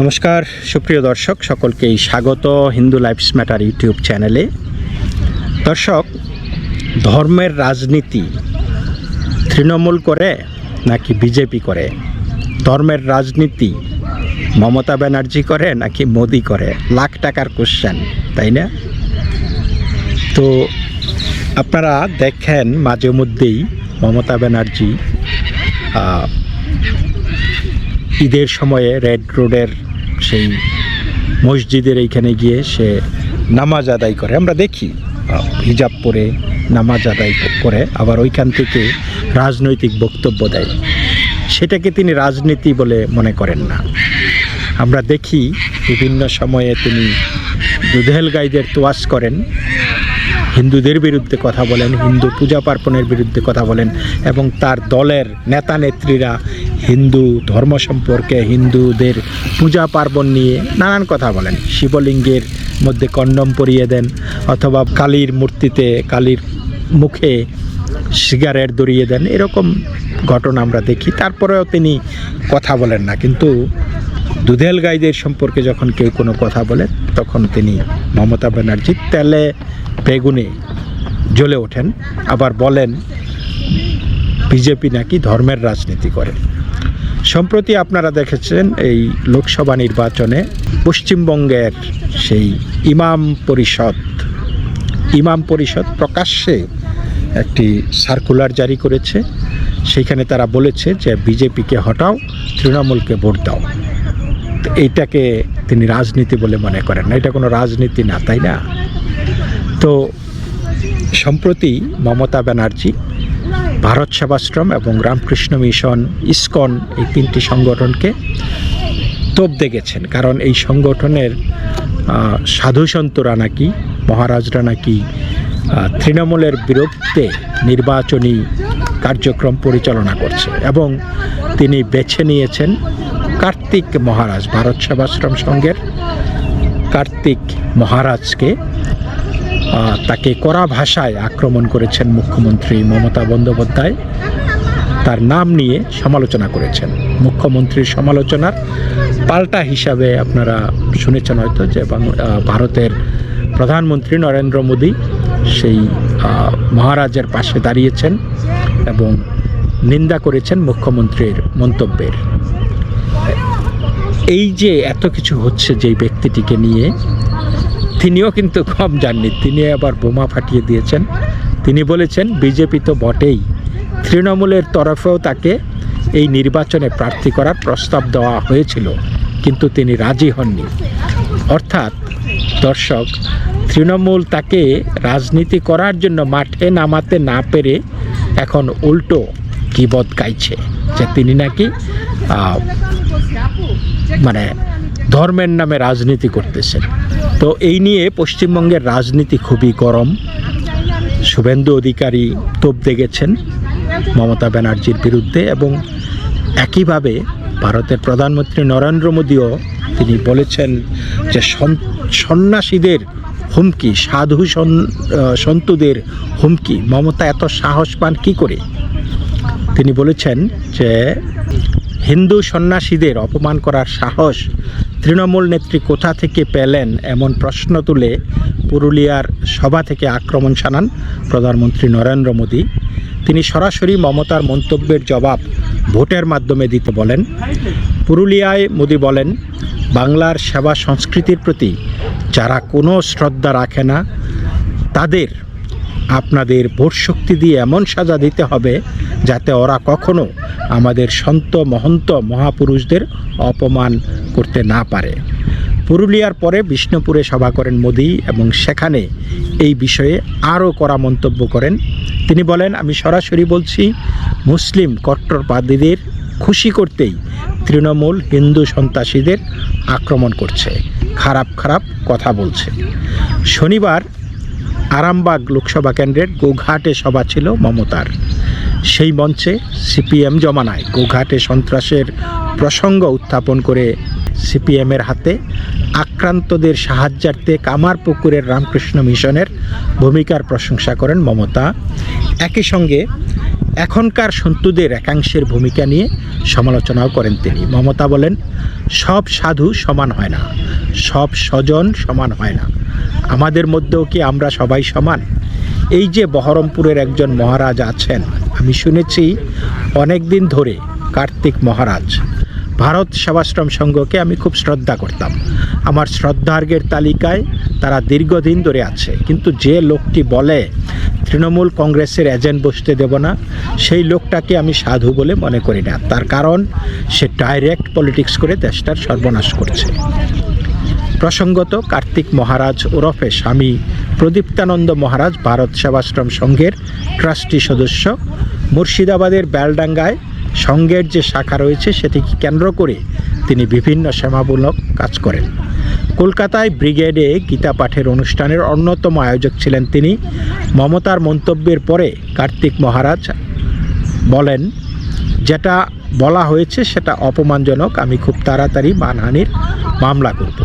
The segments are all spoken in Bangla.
নমস্কার, সুপ্রিয় দর্শক, সকলকেই স্বাগত হিন্দু লাইফস ম্যাটার ইউটিউব চ্যানেলে। দর্শক, ধর্মের রাজনীতি তৃণমূল করে নাকি বিজেপি করে? ধর্মের রাজনীতি মমতা ব্যানার্জি করে নাকি মোদি করে? লাখ টাকার কোশ্চেন তাই না? তো আপনারা দেখেন মাঝে মধ্যেই মমতা ব্যানার্জি ঈদের সময়ে রেড রোডের সেই মসজিদের এইখানে গিয়ে সে নামাজ আদায় করে। আমরা দেখি হিজাব পরে নামাজ আদায় করে, আবার ওইখান থেকে রাজনৈতিক বক্তব্য দেয়। সেটাকে তিনি রাজনীতি বলে মনে করেন না। আমরা দেখি বিভিন্ন সময়ে তিনি দুধেল গাইদের তোয়াজ করেন। হিন্দুদের বিরুদ্ধে কথা বলেন, হিন্দু পূজা পার্বণের বিরুদ্ধে কথা বলেন এবং তার দলের নেতা নেত্রীরা হিন্দু ধর্ম সম্পর্কে হিন্দুদের পূজা পার্বণ নিয়ে নানান কথা বলেন। শিবলিঙ্গের মধ্যে কন্ডম পরিয়ে দেন অথবা কালীর মূর্তিতে কালীর মুখে সিগারেট দড়িয়ে দেন, এরকম ঘটনা আমরা দেখি। তারপরেও তিনি কথা বলেন না, কিন্তু দুধেল গাইদের সম্পর্কে যখন কেউ কোনো কথা বলে, তখন তিনি মমতা ব্যানার্জি তেলে বেগুনে জ্বলে ওঠেন। আবার বলেন বিজেপি নাকি ধর্মের রাজনীতি করে। সম্প্রতি আপনারা দেখেছেন এই লোকসভা নির্বাচনে পশ্চিমবঙ্গের সেই ইমাম পরিষদ ইমাম পরিষদ প্রকাশ্যে একটি সার্কুলার জারি করেছে। সেখানে তারা বলেছে যে বিজেপিকে হটাও, তৃণমূলকে ভোট দাও। এইটাকে তিনি রাজনীতি বলে মনে করেন না। এটা কোনো রাজনীতি না, তাই না? তো সম্প্রতি মমতা ব্যানার্জি ভারত সেবাশ্রম এবং রামকৃষ্ণ মিশন ইসকন এই তিনটি সংগঠনকে তোপ দেখেছেন কারণ এই সংগঠনের আহ, সাধুসন্তরা নাকি মহারাজরা নাকি তৃণমূলের বিরুদ্ধে নির্বাচনী কার্যক্রম পরিচালনা করছে এবং তিনি বেছে নিয়েছেন কার্তিক মহারাজ ভারত সেবাশ্রম সংঘের কার্তিক মহারাজকে তাকে কড়া ভাষায় আক্রমণ করেছেন মুখ্যমন্ত্রী মমতা বন্দ্যোপাধ্যায়। তার নাম নিয়ে সমালোচনা করেছেন। মুখ্যমন্ত্রীর সমালোচনার পাল্টা হিসাবে আপনারা শুনেছেন হয়তো যে ভারতের প্রধানমন্ত্রী নরেন্দ্র মোদী সেই মহারাজের পাশে দাঁড়িয়েছেন এবং নিন্দা করেছেন মুখ্যমন্ত্রীর মন্তব্যের। এই যে এত কিছু হচ্ছে যেই ব্যক্তিটিকে নিয়ে তিনিও কিন্তু কম যাননি তিনি আবার বোমা ফাটিয়ে দিয়েছেন। তিনি বলেছেন, বিজেপি তো বটেই। তৃণমূলের তরফেও তাকে এই নির্বাচনে প্রার্থী করার প্রস্তাব দেওয়া হয়েছিল, কিন্তু তিনি রাজি হননি। অর্থাৎ দর্শক, তৃণমূল তাকে রাজনীতি করার জন্য মাঠে নামাতে না পেরে এখন উল্টো কিবদ গাইছে, যে তিনি নাকি মানে ধর্মের নামে রাজনীতি করতেছেন। তো এই নিয়ে পশ্চিমবঙ্গের রাজনীতি খুবই গরম। শুভেন্দু অধিকারী তোপ দেখেছেন মমতা ব্যানার্জির বিরুদ্ধে এবং একইভাবে ভারতের প্রধানমন্ত্রী নরেন্দ্র মোদীও তিনি বলেছেন যে সন- সন্ন্যাসীদের হুমকি, সাধু সন- সন্তুদের হুমকি, মমতা এত সাহস পান কী করে? তিনি বলেছেন যে হিন্দু সন্ন্যাসীদের অপমান করার সাহস তৃণমূল নেত্রী কোথা থেকে পেলেন এমন প্রশ্ন তুলে পুরুলিয়ার সভা থেকে আক্রমণ শানান প্রধানমন্ত্রী নরেন্দ্র মোদী। তিনি সরাসরি মমতার মন্তব্যের জবাব ভোটের মাধ্যমে দিতে বলেন। পুরুলিয়ায় মোদী বলেন, বাংলার সেবা সংস্কৃতির প্রতি যারা কোনো শ্রদ্ধা রাখে না, তাদের আপনাদের ভোট শক্তি দিয়ে এমন সাজা দিতে হবে যাতে ওরা কখনো আমাদের সন্ত মহন্ত মহাপুরুষদের অপমান করতে না পারে। পুরুলিয়ার পরে বিষ্ণুপুরে সভা করেন মোদি এবং সেখানে এই বিষয়ে আরও কড়া মন্তব্য করেন। তিনি বলেন, আমি সরাসরি বলছি, মুসলিম কট্টরবাদীদের খুশি করতেই তৃণমূল হিন্দু সন্ত্রাসীদের আক্রমণ করছে। খারাপ খারাপ কথা বলছে। শনিবার আরামবাগ লোকসভা কেন্দ্রের গোঘাটে সভা ছিল মমতার। সেই মঞ্চে সিপিএম জমানায় গোঘাটে সন্ত্রাসের প্রসঙ্গ উত্থাপন করে সিপিএমের হাতে আক্রান্তদের সাহায্যার্থে কামারপুকুরের রামকৃষ্ণ মিশনের ভূমিকার প্রশংসা করেন মমতা। একই সঙ্গে এখনকার সন্তুদের একাংশের ভূমিকা নিয়ে সমালোচনাও করেন তিনি। মমতা বলেন, সব সাধু সমান হয় না, সব স্বজন সমান হয় না। আমাদের মধ্যেও কি আমরা সবাই সমান? এই যে বহরমপুরের একজন মহারাজ আছেন, আমি শুনেছি অনেক দিন ধরে কার্তিক মহারাজ। ভারত সেবাশ্রম সংঘকে আমি খুব শ্রদ্ধা করতাম। আমার শ্রদ্ধার্ঘের তালিকায় তারা দীর্ঘদিন ধরে আছে। কিন্তু যে লোকটি বলে, তৃণমূল কংগ্রেসের এজেন্ট বসতে দেব না সেই লোকটাকে আমি সাধু বলে মনে করি না। তার কারণ, সে ডাইরেক্ট পলিটিক্স করে দেশটার সর্বনাশ করছে। প্রসঙ্গত, কার্তিক মহারাজ ওরফে স্বামী প্রদীপ্তানন্দ মহারাজ ভারত সেবাশ্রম সংঘের ট্রাস্টি সদস্য। মুর্শিদাবাদের বেলডাঙ্গায় সংঘের যে শাখা রয়েছে, সেটিকে কেন্দ্র করে তিনি বিভিন্ন সেবামূলক কাজ করেন। কলকাতায় ব্রিগেডে গীতা পাঠের অনুষ্ঠানের অন্যতম আয়োজক ছিলেন তিনি। মমতার মন্তব্যের পরে কার্তিক মহারাজ বলেন, যেটা বলা হয়েছে, সেটা অপমানজনক। আমি খুব তাড়াতাড়ি মানহানির মামলা করব।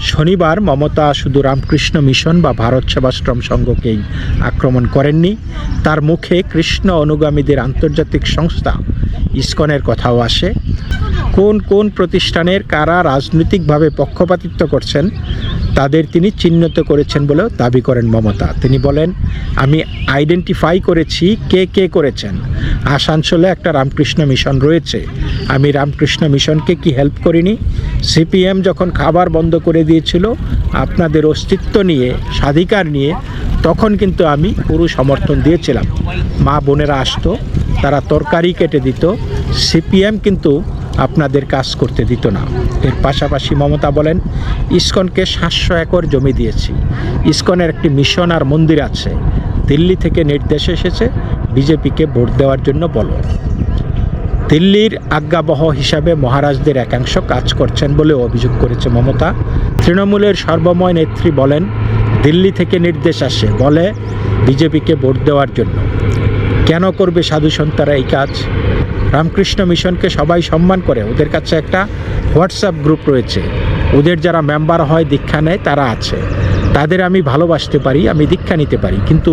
শনিবার মমতা শুধু রামকৃষ্ণ মিশন বা ভারত সেবাশ্রম সংঘকেই আক্রমণ করেননি, তার মুখে কৃষ্ণ অনুগামীদের আন্তর্জাতিক সংস্থা ইসকনের কথাও আসে। কোন কোন প্রতিষ্ঠানের কারা রাজনৈতিকভাবে পক্ষপাতিত্ব করছেন, তাদের তিনি চিহ্নিত করেছেন বলেও দাবি করেন মমতা। তিনি বলেন, আমি আইডেন্টিফাই করেছি কে কে করেছেন। আসানসোলে একটা রামকৃষ্ণ মিশন রয়েছে। আমি রামকৃষ্ণ মিশনকে কি হেল্প করিনি? সিপিএম যখন খাবার বন্ধ করে দিয়েছিল, আপনাদের অস্তিত্ব নিয়ে, স্বাধিকার নিয়ে, তখন কিন্তু আমি পুরো সমর্থন দিয়েছিলাম। মা বোনেরা আসতো, তারা তরকারি কেটে দিত, সিপিএম কিন্তু আপনাদের কাজ করতে দিত না। এর পাশাপাশি মমতা বলেন, ইস্কনকে সাতশো একর জমি দিয়েছি। ইস্কনের একটি মিশন আর মন্দির আছে। দিল্লি থেকে নির্দেশ এসেছে, বিজেপিকে ভোট দেওয়ার জন্য বলো। দিল্লির আজ্ঞাবহ হিসাবে মহারাজদের একাংশ কাজ করছেন বলে অভিযোগ করেছে মমতা। তৃণমূলের সর্বময় নেত্রী বলেন, দিল্লি থেকে নির্দেশ আসে, বলে বিজেপিকে ভোট দেওয়ার জন্য। কেন করবে সাধু সন্তারা এই কাজ? রামকৃষ্ণ মিশনকে সবাই সম্মান করে, ওদের কাছে একটা হোয়াটসঅ্যাপ গ্রুপ রয়েছে। ওদের যারা মেম্বার হয়, দীক্ষা নেয়, তারা আছে। তাদের আমি ভালোবাসতে পারি, আমি দীক্ষা নিতে পারি। কিন্তু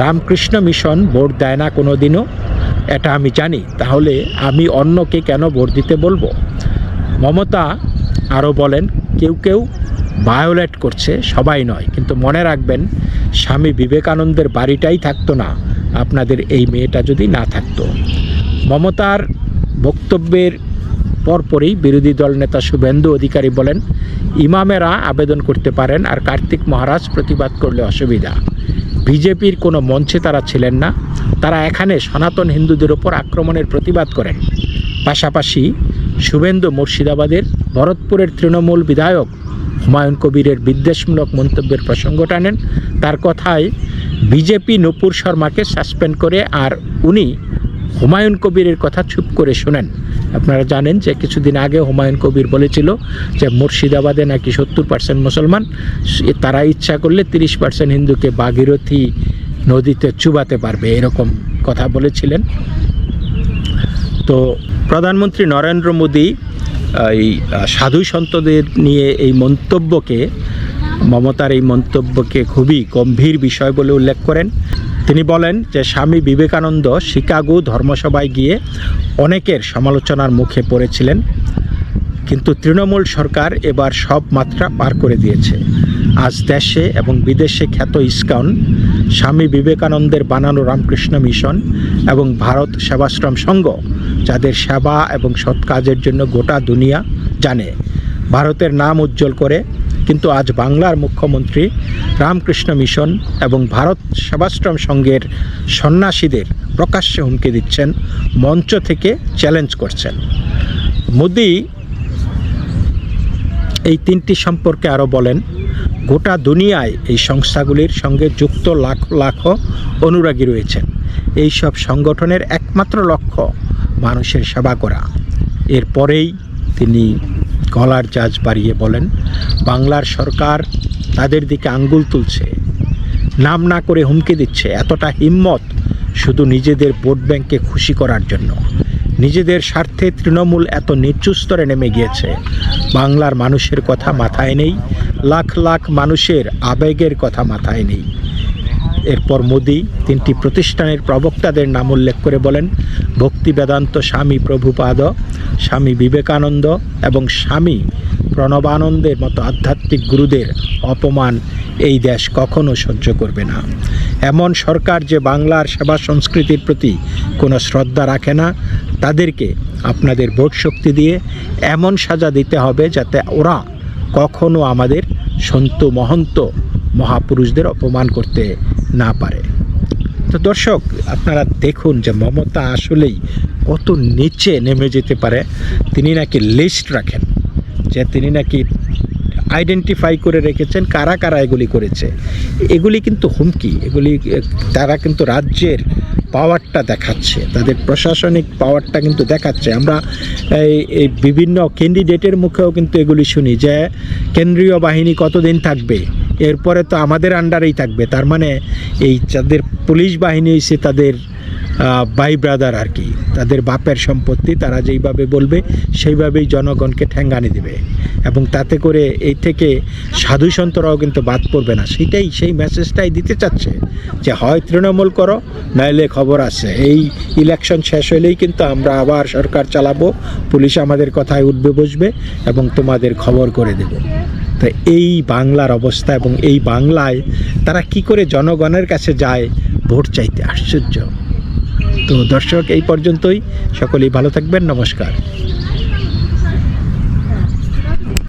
রামকৃষ্ণ মিশন ভোট দেয় না কোনো দিনও এটা আমি জানি। তাহলে আমি অন্যকে কেন ভোট দিতে বলব? মমতা আরও বলেন, কেউ কেউ ভায়োলেট করছে, সবাই নয়। কিন্তু মনে রাখবেন, স্বামী বিবেকানন্দের বাড়িটাই থাকতো না, আপনাদের এই মেয়েটা যদি না থাকতো। মমতার বক্তব্যের পরপরই বিরোধী দল নেতা শুভেন্দু অধিকারী বলেন ইমামেরা আবেদন করতে পারেন আর কার্তিক মহারাজ প্রতিবাদ করলে অসুবিধা। বিজেপির কোনো মঞ্চে তারা ছিলেন না। তারা এখানে সনাতন হিন্দুদের ওপর আক্রমণের প্রতিবাদ করেন। পাশাপাশি শুভেন্দু মুর্শিদাবাদের ভরতপুরের তৃণমূল বিধায়ক হুমায়ুন কবিরের বিদ্বেষমূলক মন্তব্যের প্রসঙ্গ টানেন তার কথায়, বিজেপি নূপুর শর্মাকে সাসপেন্ড করে আর উনি হুমায়ুন কবিরের কথা চুপ করে শোনেন। আপনারা জানেন যে কিছুদিন আগে হুমায়ুন কবির বলেছিল যে মুর্শিদাবাদে নাকি সত্তর পার্সেন্ট মুসলমান তারা ইচ্ছা করলে তিরিশ পার্সেন্ট হিন্দুকে বাগীরথী নদীতে চুবাতে পারবে, এরকম কথা বলেছিলেন। তো প্রধানমন্ত্রী নরেন্দ্র মোদী এই সাধু সন্তদের নিয়ে এই মন্তব্যকে, মমতার এই মন্তব্যকে খুবই গম্ভীর বিষয় বলে উল্লেখ করেন। তিনি বলেন যে স্বামী বিবেকানন্দ শিকাগো ধর্মসভায় গিয়ে অনেকের সমালোচনার মুখে পড়েছিলেন, কিন্তু তৃণমূল সরকার এবার সব মাত্রা পার করে দিয়েছে। আজ দেশে এবং বিদেশে খ্যাত ইস্কন, স্বামী বিবেকানন্দের বানানো রামকৃষ্ণ মিশন এবং ভারত সেবাশ্রম সংঘ, যাদের সেবা এবং সৎ কাজের জন্য গোটা দুনিয়া জানে, ভারতের নাম উজ্জ্বল করে কিন্তু আজ বাংলার মুখ্যমন্ত্রী রামকৃষ্ণ মিশন এবং ভারত সেবাশ্রম সংঘের সন্ন্যাসীদের প্রকাশ্যে হুমকি দিচ্ছেন, মঞ্চ থেকে চ্যালেঞ্জ করছেন। মোদি এই তিনটি সম্পর্কে আরও বলেন, গোটা দুনিয়ায় এই সংস্থাগুলির সঙ্গে যুক্ত লাখ লাখ অনুরাগী রয়েছেন। এই সব সংগঠনের একমাত্র লক্ষ্য মানুষের সেবা করা। এরপরেই তিনি গলার জাজ বাড়িয়ে বলেন, বাংলার সরকার তাদের দিকে আঙ্গুল তুলছে। নাম না করে হুমকি দিচ্ছে। এতটা হিম্মত শুধু নিজেদের ভোট ব্যাংককে খুশি করার জন্য। নিজেদের স্বার্থে তৃণমূল এত নিচু স্তরে নেমে গিয়েছে। বাংলার মানুষের কথা মাথায় নেই। লাখ লাখ মানুষের আবেগের কথা মাথায় নেই। এরপর মোদি তিনটি প্রতিষ্ঠানের প্রবক্তাদের নাম উল্লেখ করে বলেন, ভক্তি বেদান্ত স্বামী প্রভুপাদ, স্বামী বিবেকানন্দ এবং স্বামী প্রণবানন্দের মতো আধ্যাত্মিক গুরুদের অপমান এই দেশ কখনো সহ্য করবে না। এমন সরকার যে বাংলার সেবা সংস্কৃতির প্রতি কোনো শ্রদ্ধা রাখে না, তাদেরকে আপনাদের ভোট শক্তি দিয়ে এমন সাজা দিতে হবে যাতে ওরা কখনো আমাদের সন্ত মহন্ত মহাপুরুষদের অপমান করতে না পারে। তো দর্শক, আপনারা দেখুন যে মমতা আসলেই কত নিচে নেমে যেতে পারে। তিনি নাকি লিস্ট রাখেন, যে তিনি নাকি আইডেন্টিফাই করে রেখেছেন, কারা কারা এগুলি করেছে। এগুলি কিন্তু হুমকি, এগুলি তারা কিন্তু রাজ্যের পাওয়ারটা দেখাচ্ছে, তাদের প্রশাসনিক পাওয়ারটা কিন্তু দেখাচ্ছে। আমরা এই এই বিভিন্ন ক্যান্ডিডেটের মুখেও কিন্তু এগুলি শুনি যে, কেন্দ্রীয় বাহিনী কতদিন থাকবে? এরপরে তো আমাদের আন্ডারেই থাকবে। তার মানে এই যাদের পুলিশ বাহিনী হয়েছে তাদের বাই ব্রাদার আর কি, তাদের বাপের সম্পত্তি তারা যেইভাবে বলবে, সেইভাবেই জনগণকে ঠ্যাঙ্গানি দেবে। এবং তাতে করে এই থেকে সাধু সন্তরাও কিন্তু বাদ পড়বে না। সেটাই, সেই মেসেজটাই দিতে চাচ্ছে যে, হয় তৃণমূল করো, নাইলে খবর আছে। এই ইলেকশন শেষ হলেই কিন্তু আমরা আবার সরকার চালাবো, পুলিশ আমাদের কথায় উঠবে, বসবে এবং তোমাদের খবর করে দেব। তো এই বাংলার অবস্থা এবং এই বাংলায় তারা কি করে জনগণের কাছে যায়, ভোট চাইতে আশ্চর্য। তো দর্শক, এই পর্যন্তই। সকলেই ভালো থাকবেন। নমস্কার।